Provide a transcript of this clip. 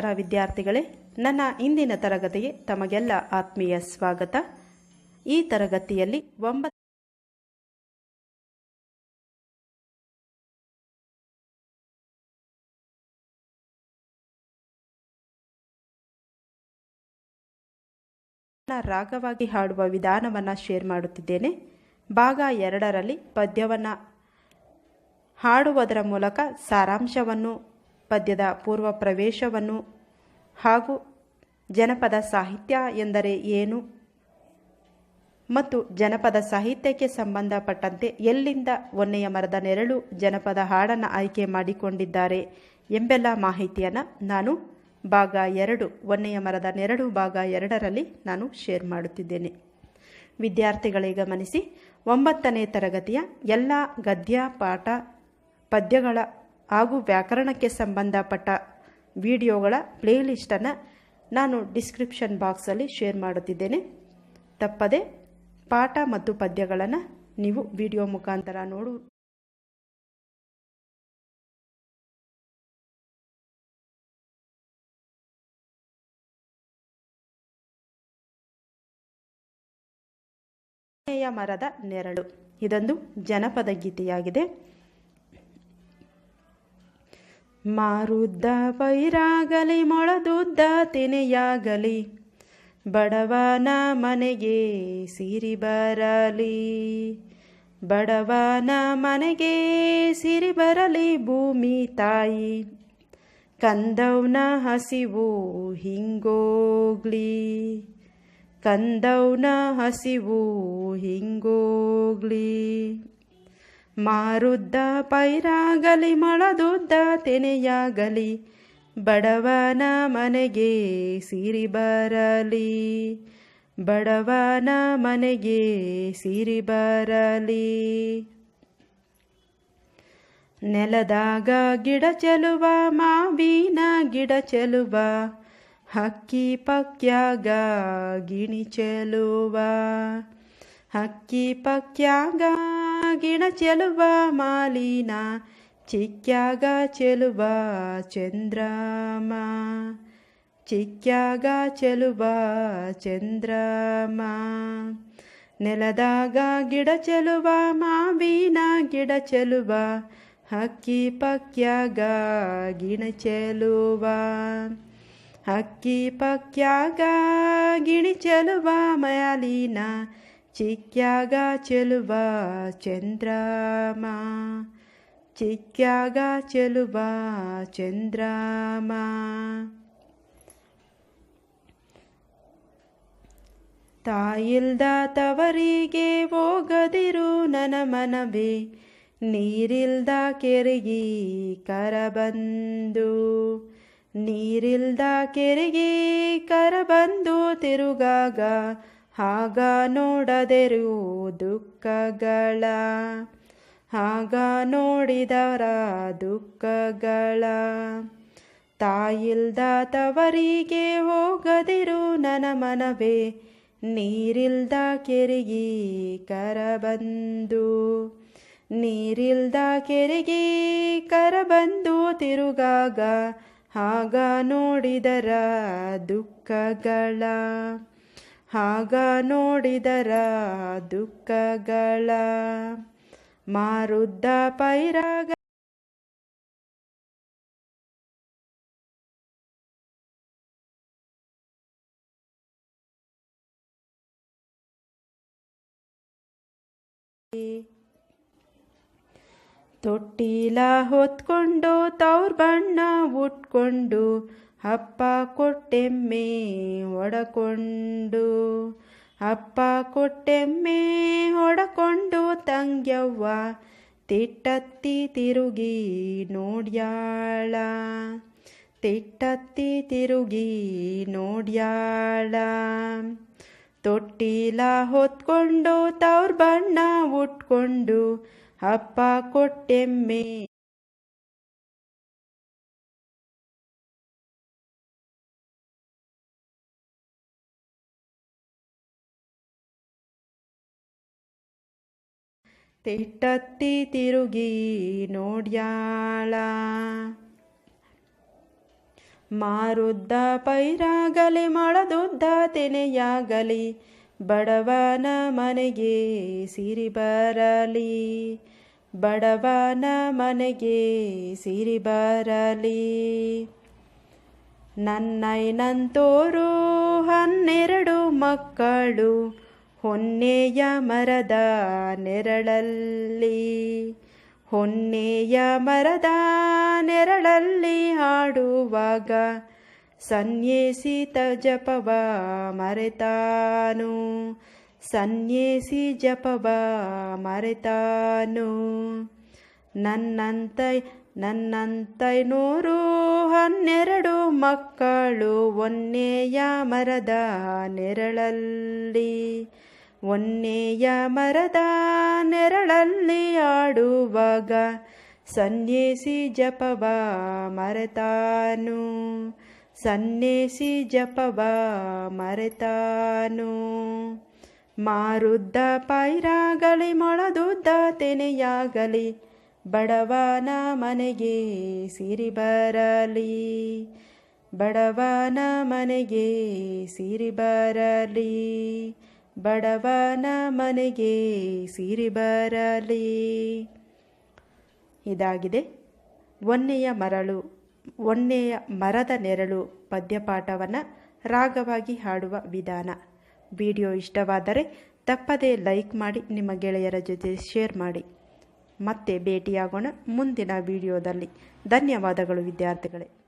ನಮಸ್ಕಾರ ವಿದ್ಯಾರ್ಥಿಗಳೇ. ನನ್ನ ಇಂದಿನ ತರಗತಿಗೆ ತಮಗೆಲ್ಲ ಆತ್ಮೀಯ ಸ್ವಾಗತ. ಈ ತರಗತಿಯಲ್ಲಿ ಒಂಬತ್ತು ರಾಗವಾಗಿ ಹಾಡುವ ವಿಧಾನವನ್ನು ಶೇರ್ ಮಾಡುತ್ತಿದ್ದೇನೆ. ಭಾಗ ಎರಡರಲ್ಲಿ ಪದ್ಯವನ್ನು ಹಾಡುವುದರ ಮೂಲಕ ಸಾರಾಂಶವನ್ನು ಪದ್ಯದ ಪೂರ್ವ ಪ್ರವೇಶವನ್ನು ಹಾಗೂ ಜನಪದ ಸಾಹಿತ್ಯ ಎಂದರೆ ಏನು ಮತ್ತು ಜನಪದ ಸಾಹಿತ್ಯಕ್ಕೆ ಸಂಬಂಧಪಟ್ಟಂತೆ ಎಲ್ಲಿಂದ ಒನ್ನೆಯ ಮರದ ನೆರಳು ಜನಪದ ಹಾಡನ್ನು ಆಯ್ಕೆ ಮಾಡಿಕೊಂಡಿದ್ದಾರೆ ಎಂಬೆಲ್ಲ ಮಾಹಿತಿಯನ್ನು ನಾನು ಭಾಗ ಎರಡು, ಒನ್ನೆಯ ಮರದ ನೆರಳು ಭಾಗ ಎರಡರಲ್ಲಿ ನಾನು ಶೇರ್ ಮಾಡುತ್ತಿದ್ದೇನೆ. ವಿದ್ಯಾರ್ಥಿಗಳೇ ಗಮನಿಸಿ, ಒಂಬತ್ತನೇ ತರಗತಿಯ ಎಲ್ಲ ಗದ್ಯ, ಪಾಠ, ಪದ್ಯಗಳ ಹಾಗೂ ವ್ಯಾಕರಣಕ್ಕೆ ಸಂಬಂಧಪಟ್ಟ ವಿಡಿಯೋಗಳ ಪ್ಲೇಲಿಸ್ಟನ್ನು ನಾನು ಡಿಸ್ಕ್ರಿಪ್ಷನ್ ಬಾಕ್ಸಲ್ಲಿ ಶೇರ್ ಮಾಡುತ್ತಿದ್ದೇನೆ. ತಪ್ಪದೆ ಪಾಠ ಮತ್ತು ಪದ್ಯಗಳನ್ನು ನೀವು ವಿಡಿಯೋ ಮುಖಾಂತರ ನೋಡು. ಮರದ ನೆರಳು. ಇದೊಂದು ಜನಪದ ಗೀತೆಯಾಗಿದೆ. ಮಾರುದ್ದ ಪೈರಾಗಲಿ ಮೊಳದುದ್ದ ತೆನೆಯಾಗಲಿ, ಬಡವನ ಮನೆಗೆ ಸಿರಿ ಬರಲಿ, ಬಡವನ ಮನೆಗೆ ಸಿರಿ ಬರಲಿ ಭೂಮಿ ತಾಯಿ. ಕಂದವ್ನ ಹಸಿವು ಹಿಂಗೋಗ್ಲಿ, ಕಂದವ್ನ ಹಸಿವು ಹಿಂಗೋಗ್ಲಿ. ಮಾರುದ್ದ ಪೈರಾಗಲಿ, ಮಳದುದ್ದ ತೆನೆಯಾಗಲಿ, ಬಡವನ ಮನೆಗೆ ಸಿರಿ ಬರಲಿ. ಬಡವನ ಮನೆಗೆ ಸಿರಿ ಬರಲಿ. ನೆಲದಾಗ ಗಿಡ ಚೆಲುವ, ಮಾವಿನ ಗಿಡ ಚೆಲುವ, ಹಕ್ಕಿ ಪಕ್ಯಾಗ ಗಿಣಿ ಚೆಲುವ, ಹಕ್ಕಿ ಪಕ್ಯಾಗ ಗಿಣ ಚೆಲುವ ಮಾಲಿನ, ಚಿಕ್ಯಾಗ ಚೆಲುವ ಚಂದ್ರಮ. ಚಿಕ್ಯಾಗ ಚೆಲುವ ಚಂದ್ರಮ. ನೆಲದಾಗ ಗಿಡ ಚೆಲುವ, ಮಾವಿನ ಗಿಡ ಚೆಲುವ, ಹಕ್ಕಿ ಪಕ್ಯಾಗ ಗಿಣ ಚೆಲುವ. ಹಕ್ಕಿ ಪಕ್ಯಾಗ ಗಿಣಿ ಚೆಲುವ ಮಯಾಲಿನ ಚಿಕ್ಯಾಗ ಚೆಲುವ ಚಂದ್ರಮ ಚಿಕ್ಯಾಗ ಚೆಲುವ ಚಂದ್ರಮ ತಾಯಿಲ್ದ ತವರಿಗೆ ಹೋಗದಿರು ನನ್ನ ಮನವೇ. ನೀರಿಲ್ದ ಕೆರೆಗಿ ಕರಬಂದು. ನೀರಿಲ್ದ ಕೆರೆಗೆ ಕರಬಂದು ತಿರುಗಾಗ ಆಗ ನೋಡದೆರು ದುಃಖಗಳ ಆಗ ನೋಡಿದರ ದುಃಖಗಳ. ತಾಯಿಲ್ದ ತವರಿಗೆ ಹೋಗದಿರು ನನ್ನ ಮನವೇ, ನೀರಿಲ್ದ ಕೆರೆಗಿ ಕರಬಂದು. ನೀರಿಲ್ದ ಕೆರಿಗೆ ಕರಬಂದು ತಿರುಗಾಗ ಆಗ ನೋಡಿದರ ದುಃಖಗಳ. ಆಗ ನೋಡಿದರ ದುಃಖಗಳ ಮಾರುದ್ದ ಪೈರಾಗ ತೊಟ್ಟಿಲ ಹೊತ್ಕೊಂಡು ತವ್ರ ಬಣ್ಣ ಉಟ್ಕೊಂಡು ಅಪ್ಪ ಕೊಟ್ಟೆಮ್ಮೆ ಒಡಕೊಂಡು ಅಪ್ಪ ಕೊಟ್ಟೆಮ್ಮೆ ಹೊಡಕೊಂಡು ತಂಗ್ಯವ್ವ ತಿಟ್ಟತ್ತಿ ತಿರುಗಿ ನೋಡ್ಯಾಳ. ತಿಟ್ಟತ್ತಿ ತಿರುಗಿ ನೋಡ್ಯಾಳ. ತೊಟ್ಟಿಲ ಹೊತ್ಕೊಂಡು ತವ್ರ ಬಣ್ಣ ಉಟ್ಕೊಂಡು ಅಪ್ಪ ಕೊಟ್ಟೆಮ್ಮೆ ತಿಟ್ಟತ್ತಿ ತಿರುಗಿ ನೋಡ್ಯಾಳ. ಮಾರುದ್ದ ಪೈರಾಗಲಿ ಮಾಡದುದ್ದ ತೆನೆಯಾಗಲಿ, ಬಡವನ ಮನೆಗೆ ಸಿರಿ ಬರಲಿ. ಬಡವನ ಮನೆಗೆ ಸಿರಿ ಬರಲಿ. ನನ್ನೈನಂತೋರು ಹನ್ನೆರಡು ಮಕ್ಕಳು ಹೊನ್ನೆಯ ಮರದ ನೆರಳಲ್ಲಿ, ಹೊನ್ನೆಯ ಮರದ ನೆರಳಲ್ಲಿ ಹಾಡುವಾಗ ಸನ್ಯೇಸಿತ ಜಪವ ಮರೆತಾನು, ಸನ್ಯೇಸಿ ಜಪವ ಮರೆತಾನು. ನನ್ನಂತ ನನ್ನಂತೈನೂರು ಹನ್ನೆರಡು ಮಕ್ಕಳು ಒನ್ನೆಯ ಮರದ ನೆರಳಲ್ಲಿ ಒನ್ನೆಯ ಮರದ ನೆರಳಲ್ಲಿ ಆಡುವಾಗ ಸನ್ಯಾಸಿ ಜಪವ ಮರೆತಾನು. ಸನ್ಯಾಸಿ ಜಪವ ಮರೆತಾನು. ಮಾರುದ್ದ ಪೈರಾಗಲಿ ಮೊಳದುದ್ದ ತೆನೆಯಾಗಲಿ, ಬಡವನ ಮನೆಗೆ ಸಿರಿ ಬರಲಿ. ಬಡವನ ಮನೆಗೆ ಸಿರಿ ಬರಲಿ. ಬಡವನ ಮನೆಗೆ ಸಿರಿ ಬರಲಿ. ಇದಾಗಿದೆ. ಒನ್ನೆಯ ಮರಳು, ಒನ್ನೆಯ ಮರದ ನೆರಳು ಪದ್ಯಪಾಠವನ್ನು ರಾಗವಾಗಿ ಹಾಡುವ ವಿಧಾನ. ವಿಡಿಯೋ ಇಷ್ಟವಾದರೆ ತಪ್ಪದೇ ಲೈಕ್ ಮಾಡಿ, ನಿಮ್ಮ ಗೆಳೆಯರ ಜೊತೆ ಶೇರ್ ಮಾಡಿ. ಮತ್ತೆ ಭೇಟಿಯಾಗೋಣ ಮುಂದಿನ ವಿಡಿಯೋದಲ್ಲಿ. ಧನ್ಯವಾದಗಳು ವಿದ್ಯಾರ್ಥಿಗಳೇ.